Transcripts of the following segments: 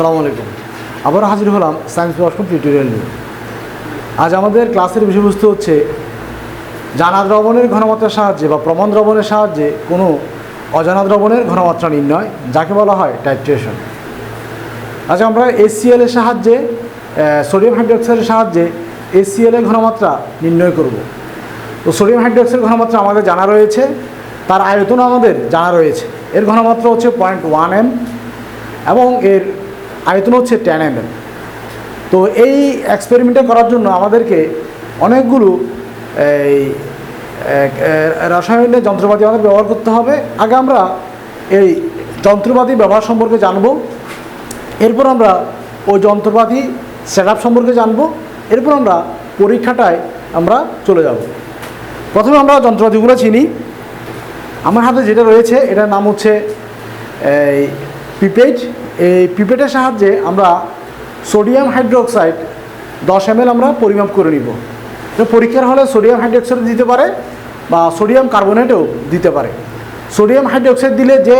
আসসালামু আলাইকুম। আবার হাজির হলাম সায়েন্স ওয়ার্কশপ টিউটোরিয়াল নিয়ে। আজ আমাদের ক্লাসের বিষয়বস্তু হচ্ছে জানা দ্রবণের ঘনমাত্রার সাহায্যে বা প্রমাণ দ্রবণের সাহায্যে কোনো অজানা দ্রবণের ঘনমাত্রা নির্ণয়, যাকে বলা হয় টাইট্রেশন আজ আমরা এসিএল এর সাহায্যে সোডিয়াম হাইড্রোক্সাইডের সাহায্যে এসিএল এর ঘনমাত্রা নির্ণয় করব। তো সোডিয়াম হাইড্রোক্সাইড ঘনমাত্রা আমাদের জানা রয়েছে, তার আয়তন আমাদের জানা রয়েছে। এর ঘনমাত্রা হচ্ছে পয়েন্ট ওয়ান এম এবং এর আয়তন হচ্ছে টেন এম তো এই এক্সপেরিমেন্টটা করার জন্য আমাদেরকে অনেকগুলো, এই রাসায়নিক যন্ত্রপাতি আমাদের ব্যবহার করতে হবে। আগে আমরা এই যন্ত্রপাতি ব্যবহার সম্পর্কে জানব। এরপর আমরা ওই যন্ত্রপাতি সেট সম্পর্কে জানব। এরপর আমরা পরীক্ষাটায় আমরা চলে যাব। প্রথমে আমরা যন্ত্রপাতিগুলো চিনি। আমার হাতে যেটা রয়েছে, এটার নাম হচ্ছে, এই পিপেট এই পিপেটের সাহায্যে আমরা সোডিয়াম হাইড্রোক্সাইড দশ এম আমরা পরিমাপ করে নিব। তো পরীক্ষার হলে সোডিয়াম হাইড্রোক্সাইড দিতে পারে বা সোডিয়াম কার্বনেটও দিতে পারে। সোডিয়াম হাইড্রোক্সাইড দিলে যে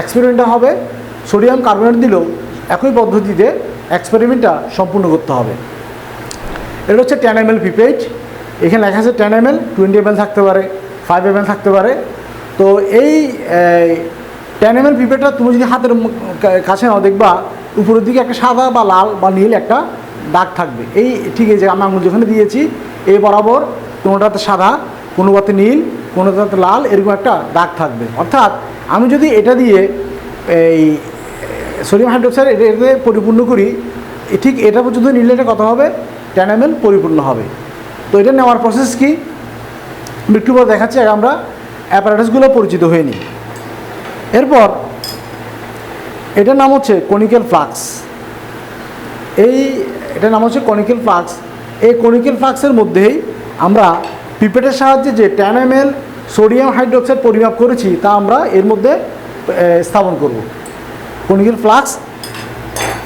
এক্সপেরিমেন্টটা হবে, সোডিয়াম কার্বনেট দিলেও একই পদ্ধতিতে এক্সপেরিমেন্টটা সম্পূর্ণ করতে হবে। এটা হচ্ছে টেন এম এল পিপেট এখানে লেখা আছে ten M L twenty M থাকতে পারে ফাইভ এম থাকতে পারে। তো এই টেন এম এল তুমি যদি হাতের কাছে নাও দেখবা, উপরের দিকে একটা সাদা বা লাল বা নীল একটা দাগ থাকবে। এই ঠিক আছে আমি আঙুল যেখানে দিয়েছি, এই বরাবর কোনোটাতে সাদা, কোনোটাতে নীল, কোনোটাতে লাল, এরকম একটা দাগ থাকবে। অর্থাৎ আমি যদি এটা দিয়ে এই, সোডিয়াম হাইড্রোক্সাইড এটা এটাতে পরিপূর্ণ করি ঠিক এটা পর্যন্ত নিলে এটা কত হবে? এম পরিপূর্ণ হবে। তো এটা নেওয়ার প্রসেস কি? একটু পর দেখাচ্ছি আমরা অ্যাপারেটাসগুলো পরিচিত হয়ে নিই। এরপর, এটার নাম হচ্ছে কনিক্যাল ফ্লাক্স এই, এটার নাম হচ্ছে কনিক্যাল ফ্লাক্স এই কনিক্যাল ফ্লাক্সের মধ্যেই আমরা পিপেটের সাহায্যে যে এম সোডিয়াম হাইড্রোক্সাইড পরিমাপ করেছি, তা আমরা এর মধ্যে স্থাপন করব। কনিক্যাল ফ্লাক্স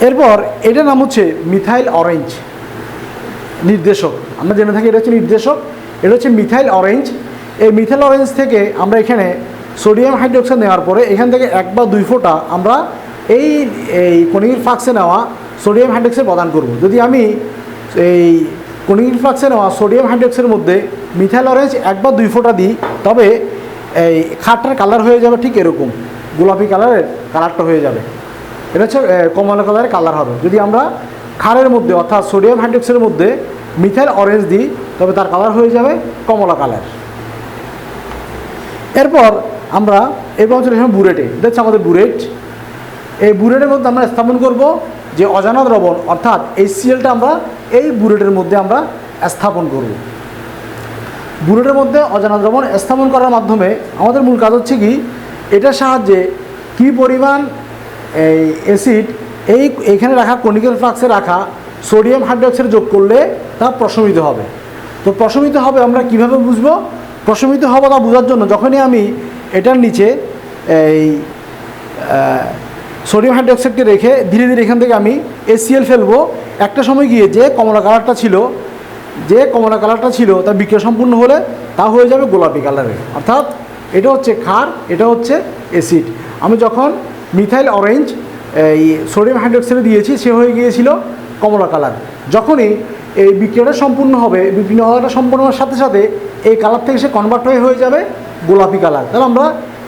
এরপর, এটার নাম হচ্ছে মিথাইল অরেঞ্জ নির্দেশক। আমরা জেনে থাকি এটা হচ্ছে নির্দেশক, এটা হচ্ছে মিথাইল অরেঞ্জ এই মিথাইল অরেঞ্জ থেকে আমরা এখানে সোডিয়াম হাইড্রোক্সাইড নেওয়ার পরে এখান থেকে এক বা দুই ফোঁটা আমরা এই এই কনির ফ্লাক্সে নেওয়া সোডিয়াম হাইড্রোক্সাইড প্রদান করব। যদি আমি এই কনির ফ্লাক্সে নেওয়া সোডিয়াম হাইড্রোক্সাইডের মধ্যে মিথাইল অরেঞ্জ এক বা দুই ফোঁটা দিই, তবে এই খাটটার কালার হয়ে যাবে ঠিক এরকম। গোলাপি কালারের কালারটা হয়ে যাবে। এটা হচ্ছে কমলা কালারের কালার হবে। যদি আমরা ক্ষারের মধ্যে অর্থাৎ সোডিয়াম হাইড্রোক্সাইডের মধ্যে মিথাইল অরেঞ্জ দিই, তবে তার কালার হয়ে যাবে কমলা কালার। এরপর আমরা এরপর হচ্ছে এখানে বুরেটে। হচ্ছে আমাদের বুরেট? এই বুরেটের মধ্যে আমরা স্থাপন করব যে অজানা দ্রবণ অর্থাৎ এই সিএলটা আমরা এই বুরেটের মধ্যে আমরা স্থাপন করব। বুলেটের মধ্যে অজানা দ্রবণ স্থাপন করার মাধ্যমে আমাদের মূল কাজ হচ্ছে কি? এটার সাহায্যে কি পরিমাণ এই অ্যাসিড এই এখানে রাখা কনিক্যাল ফ্লাক্সে রাখা সোডিয়াম হাইড্রোক্সাইড যোগ করলে তা প্রশমিত হবে। তো প্রশমিত হবে আমরা কীভাবে বুঝব? প্রশমিত হবে তা বোঝার জন্য যখনই আমি এটার নিচে এই সোডিয়াম হাইড্রোক্সাইডকে রেখে ধীরে ধীরে এখান থেকে আমি এসিএল ফেলব। একটা সময় গিয়ে যে কমলা কালারটা ছিল, যে কমলা কালারটা ছিল তা বিক্রিয়া সম্পূর্ণ হলে তা হয়ে যাবে গোলাপি কালারের। অর্থাৎ এটা হচ্ছে ক্ষার, এটা হচ্ছে অ্যাসিড। আমি যখন মিথাইল অরেঞ্জ, এই সোডিয়াম হাইড্রোক্সাইডে দিয়েছি, সে হয়ে গিয়েছিল কমলা কালার। যখনই এই বিক্রিয়াটা সম্পূর্ণ হবে বিভিন্ন হওয়াটা সম্পূর্ণ হওয়ার সাথে সাথে এই কালার থেকে সে কনভার্ট হয়ে হয়ে যাবে গোলাপি কালার। তাহলে আমরা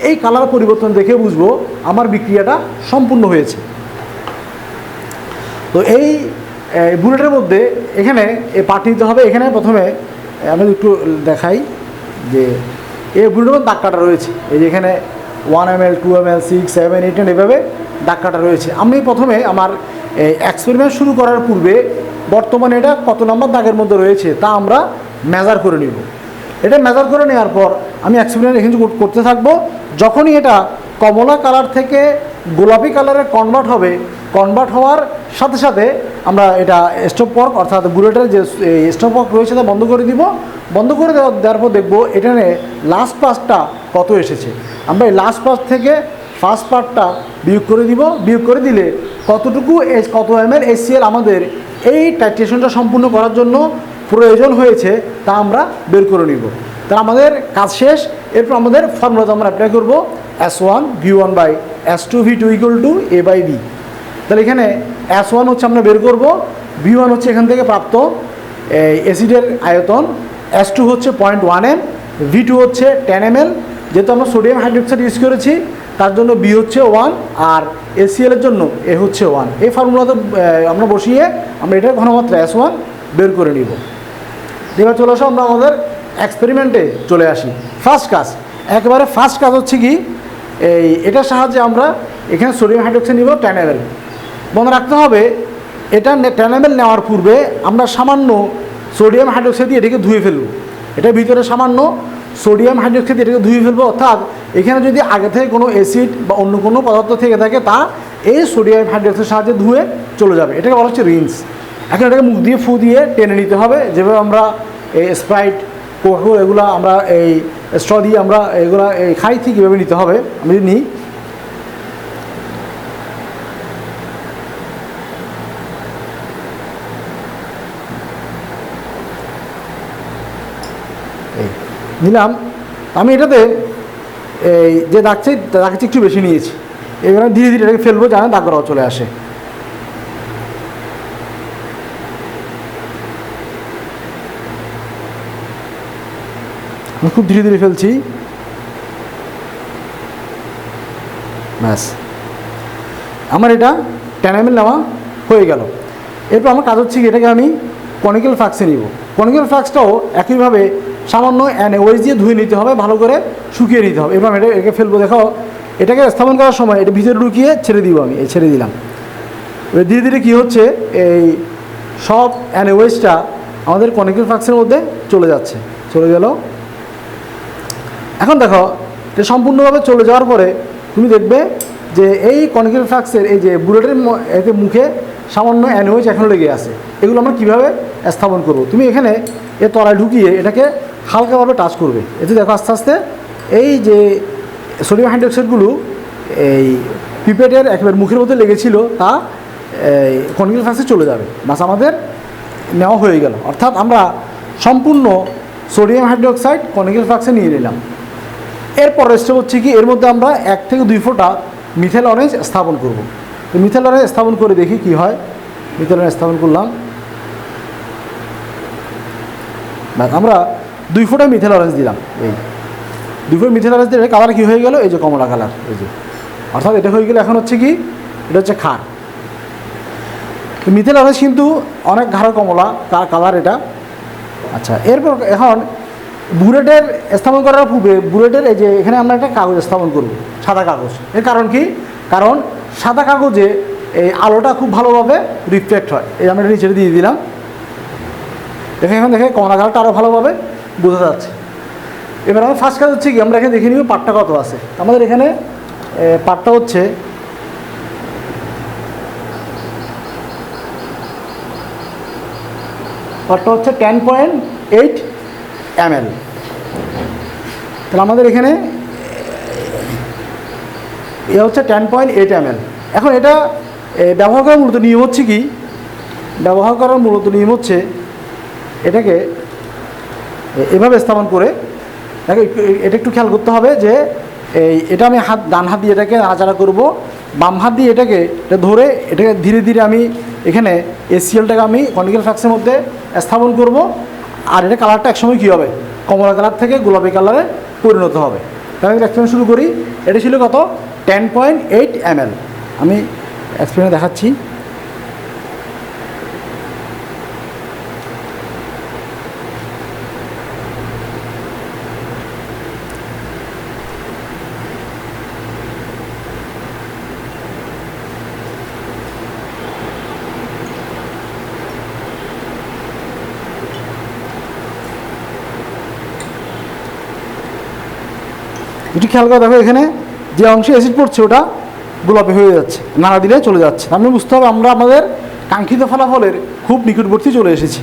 এই কালার পরিবর্তন দেখে বুঝব আমার বিক্রিয়াটা সম্পূর্ণ হয়েছে। তো এই বুলেটের মধ্যে এখানে এ পাটি দিতে হবে। এখানে প্রথমে আমি একটু দেখাই যে এই বুলেটের মধ্যে দাগ কাটা রয়েছে। এই যে এখানে one M L two M L six seven eight এভাবে দাগ কাটা রয়েছে। আমি প্রথমে আমার এক্সপেরিমেন্ট শুরু করার পূর্বে বর্তমানে এটা কত নম্বর দাগের মধ্যে রয়েছে তা আমরা মেজার করে নিব। এটা মেজার করে নেওয়ার পর আমি এক্সপেরিমেন্ট এখানে কর- করতে থাকব। যখনই এটা কমলা কালার থেকে গোলাপি কালারে কনভার্ট হবে কনভার্ট হওয়ার সাথে সাথে আমরা এটা স্টপ পর্ক অর্থাৎ বুলেটের যে স্টপ পর্ক রয়েছে তা বন্ধ করে দিব। বন্ধ করে দেওয়া দেওয়ার পর দেখব এখানে লাস্ট পাসটা কত এসেছে। আমরা এই লাস্ট পাস থেকে ফার্স্ট পার্টটা বিয়োগ করে দিব। বিয়োগ করে দিলে কতটুকু কত এম এল এসিএল আমাদের এই টাইট্রেশনটা সম্পূর্ণ করার জন্য প্রয়োজন হয়েছে, তা আমরা বের করে নিব। তা আমাদের কাজ শেষ। এরপর আমাদের ফর্মুলাতে আমরা অ্যাপ্লাই করব S one V one by S two V two equal to A by B তাহলে এখানে এস ওয়ান হচ্ছে আমরা বের করব ভি ওয়ান হচ্ছে এখান থেকে প্রাপ্ত অ্যাসিডের আয়তন এস টু হচ্ছে point one M V two হচ্ছে টেন এম এল যেহেতু আমরা সোডিয়াম হাইড্রোক্সাইড ইউজ করেছি, তার জন্য বি হচ্ছে ওয়ান আর এসিএল এর জন্য এ হচ্ছে ওয়ান এই ফর্মুলাতে আমরা বসিয়ে আমরা এটার ঘনমাত্রা এস ওয়ান বের করে নিব। এবার চলে আসো আমরা আমাদের এক্সপেরিমেন্টে চলে আসি। ফার্স্ট কাজ, একেবারে ফার্স্ট কাজ হচ্ছে কি, এই এটার সাহায্যে আমরা এখানে সোডিয়াম হাইড্রোক্সাইড নিব এম মনে রাখতে হবে, এটা এম নেওয়ার পূর্বে আমরা সামান্য সোডিয়াম হাইড্রোক্সাইড দিয়ে এটাকে ধুয়ে ফেলব। এটার ভিতরে সামান্য সোডিয়াম হাইড্রোক্সাইড এটাকে ধুয়ে ফেলব, অর্থাৎ এখানে যদি আগে থেকে কোনো অ্যাসিড বা অন্য কোনো পদার্থ থেকে থাকে, তা এই সোডিয়াম হাইড্রোক্সাইডের সাহায্যে ধুয়ে চলে যাবে। এটাকে বলা হচ্ছে রিন্স এখন এটাকে মুখ দিয়ে ফু দিয়ে টেনে নিতে হবে। যেভাবে আমরা এই স্প্রাইট কোকো এগুলো আমরা এই স্ট্র দিয়ে আমরা এগুলো এই খাই, ঠিক এভাবে নিতে হবে। আমি যদি নিই। নিলাম। আমি এটাতে এই যে দাগছে দাগছে একটু বেশি নিয়েছি। এবার ধীরে ধীরে এটাকে ফেলব জানা দাগরাও চলে আসে। আমি খুব ধীরে ধীরে ফেলছি। ব্যাস। আমার এটা এম নেওয়া হয়ে গেল। এরপর আমার কাজ হচ্ছে এটাকে আমি কনিক্যাল ফ্লাক্সে নিব। কনিক্যাল ফ্লাক্সটাও একইভাবে সামান্য অ্যানে ওয়েজ দিয়ে ধুয়ে নিতে হবে, ভালো করে শুকিয়ে নিতে হবে। এরপর এটা একে ফেলব দেখাও এটাকে স্থাপন করার সময় এটা ভিতরে ঢুকিয়ে ছেড়ে দিব আমি, এই ছেড়ে দিলাম। এবার ধীরে ধীরে কী হচ্ছে, এই সব অ্যানোয়েজটা আমাদের কনিক্যাল ফ্লাক্সের মধ্যে চলে যাচ্ছে। চলে গেল এখন দেখো, এটা সম্পূর্ণভাবে চলে যাওয়ার পরে তুমি দেখবে যে এই কনিক্যাল ফ্লাক্সের এই যে বুলেটের এতে মুখে সামান্য অ্যানোয়েজ এখনও লেগে আছে। এগুলো আমরা কীভাবে স্থাপন করব? তুমি এখানে এ তলায় ঢুকিয়ে এটাকে হালকাভাবে টাচ করবে। এতে দেখো আস্তে আস্তে এই যে সোডিয়াম হাইড্রোক্সাইডগুলো এই পিপেটের একেবারে মুখের মধ্যে লেগেছিল, তা কনিক্যাল ফ্লাক্সে চলে যাবে। বাস আমাদের নেওয়া হয়ে গেল। অর্থাৎ আমরা সম্পূর্ণ সোডিয়াম হাইড্রোক্সাইড কনিক্যাল ফ্লাক্সে নিয়ে নিলাম। এরপর স্টেপ হচ্ছে কি, এর মধ্যে আমরা এক থেকে দুই ফোঁটা মিথেল অরেঞ্জ স্থাপন করব। তো মিথেল অরেঞ্জ স্থাপন করে দেখি কি হয়। মিথেল অরেঞ্জ স্থাপন করলাম। আমরা দুই ফোঁটা মিথেল অরেঞ্জ দিলাম। এই দুই ফোঁটা মিথেল অরেঞ্জ দিলে কালার কি হয়ে গেল? এই যে কমলা কালার এই যে। অর্থাৎ এটা হয়ে গেলে এখন হচ্ছে কি, এটা হচ্ছে খার মিথেল অরেঞ্জ কিন্তু অনেক ঘাড় কমলা কালার এটা? আচ্ছা এরপর এখন বুলেটের স্থাপন করার পূর্বে বুলেটের এই যে এখানে আমরা একটা কাগজ স্থাপন করব, সাদা কাগজ। এর কারণ কি? কারণ সাদা কাগজে এই আলোটা খুব ভালোভাবে রিফ্লেক্ট হয়। এই আমরা নিচে দিয়ে দিলাম। দেখে এখন দেখে কমলা কালারটা আরও ভালোভাবে বোঝা যাচ্ছে। এবার আমার ফার্স্ট কাজ হচ্ছে কি, আমরা এখানে দেখে নিব পাটটা কত আছে। আমাদের এখানে পাটটা হচ্ছে পাটটা হচ্ছে টেন পয়েন্ট এইট এম তাহলে আমাদের এখানে এ হচ্ছে টেন পয়েন্ট এইট এম এখন এটা ব্যবহার করার মূলত নিয়ম হচ্ছে কি? ব্যবহার করার মূলত নিয়ম হচ্ছে এটাকে এভাবে স্থাপন করে, দেখো এটা একটু খেয়াল করতে হবে যে এই এটা আমি হাত, ডান হাত দিয়ে এটাকে নাড়াচাড়া করব, বাম হাত দিয়ে এটাকে, এটা ধরে, এটাকে ধীরে ধীরে আমি এখানে এসিএলটাকে আমি কনিক্যাল ফ্যাক্সের মধ্যে স্থাপন করব আর এটা কালারটা একসময় কী হবে? কমলা কালার থেকে গোলাপি কালারে পরিণত হবে। তাহলে আমি এক্সপ্লেন শুরু করি। এটা ছিল কত? টেন পয়েন্ট এইট এম আমি এক্সপ্লেনে দেখাচ্ছি। একটু খেয়াল করে দেখো এখানে যে অংশে অ্যাসিড পড়ছে, ওটা গোলাপি হয়ে যাচ্ছে, নাড়া দিলে চলে যাচ্ছে। আমি বুঝতে হবে আমরা আমাদের কাঙ্ক্ষিত ফলাফলের খুব নিকটবর্তী চলে এসেছি।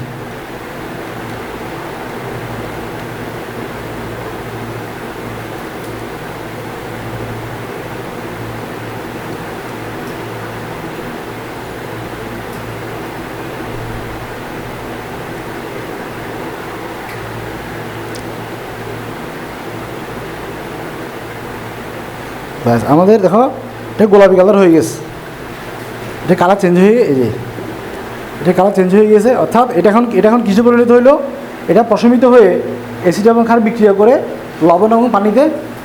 ব্যাস, আমাদের দেখো, এটা গোলাপি কালার হয়ে গেছে। এটা কালার চেঞ্জ হয়ে এই যে, এটা কালার চেঞ্জ হয়ে গেছে অর্থাৎ এটা এখন এটা এখন কিছু পরিণত হইল? এটা প্রশমিত হয়ে অ্যাসিড এবং ক্ষার বিক্রিয়া করে লবণ এবং পানিতে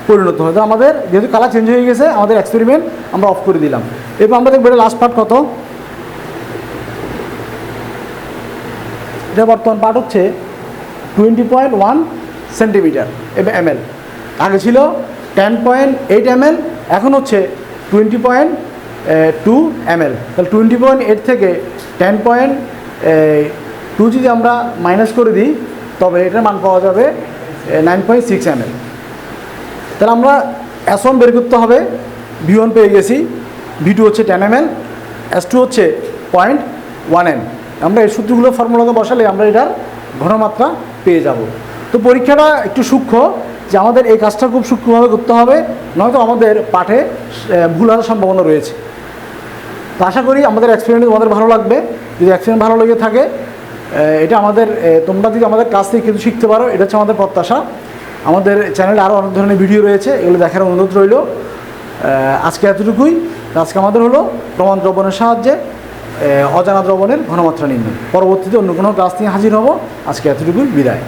পরিণত হয়। তো আমাদের যেহেতু কালার চেঞ্জ হয়ে গেছে, আমাদের এক্সপেরিমেন্ট আমরা অফ করে দিলাম। এরপর আমরা দেখব লাস্ট পার্ট কত? এটা বর্তমান পার্ট হচ্ছে twenty point one centimetre M L আগে ছিল ten point eight M L এখন হচ্ছে twenty point two M L তাহলে টোয়েন্টি পয়েন্ট এইট থেকে টেন পয়েন্ট টু যদি আমরা মাইনাস করে দিই, তবে এটার মান পাওয়া যাবে nine point six M L তাহলে আমরা ওয়ান বের করতে হবে ভি ওয়ান পেয়ে গেছি ভি টু হচ্ছে ten M L S two হচ্ছে পয়েন্ট ওয়ান এম আমরা এই সূত্রগুলো ফর্মুলাতে বসালে আমরা এটার ঘনমাত্রা পেয়ে যাব। তো পরীক্ষাটা একটু সূক্ষ্ম যে আমাদের এই কাজটা খুব সূক্ষ্মভাবে করতে হবে, নয়তো আমাদের পাঠে ভুল হওয়ার সম্ভাবনা রয়েছে। তো আশা করি আমাদের এক্সপিরিয়েন্স তোমাদের ভালো লাগবে। যদি এক্সপিরিয়েন্স ভালো লেগে থাকে এটা আমাদের তোমরা যদি আমাদের কাছ থেকে কিছু শিখতে পারো, এটা হচ্ছে আমাদের প্রত্যাশা। আমাদের চ্যানেলে আরও অনেক ধরনের ভিডিও রয়েছে, এগুলো দেখার অনুরোধ রইল। আজকে এতটুকুই। আজকে আমাদের হলো প্রমাণ দ্রবণের সাহায্যে অজানা দ্রবণের ঘনমাত্রা নির্ণয়। পরবর্তীতে অন্য কোনো ক্লাস নিয়ে হাজির হব। আজকে এতটুকুই, বিদায়।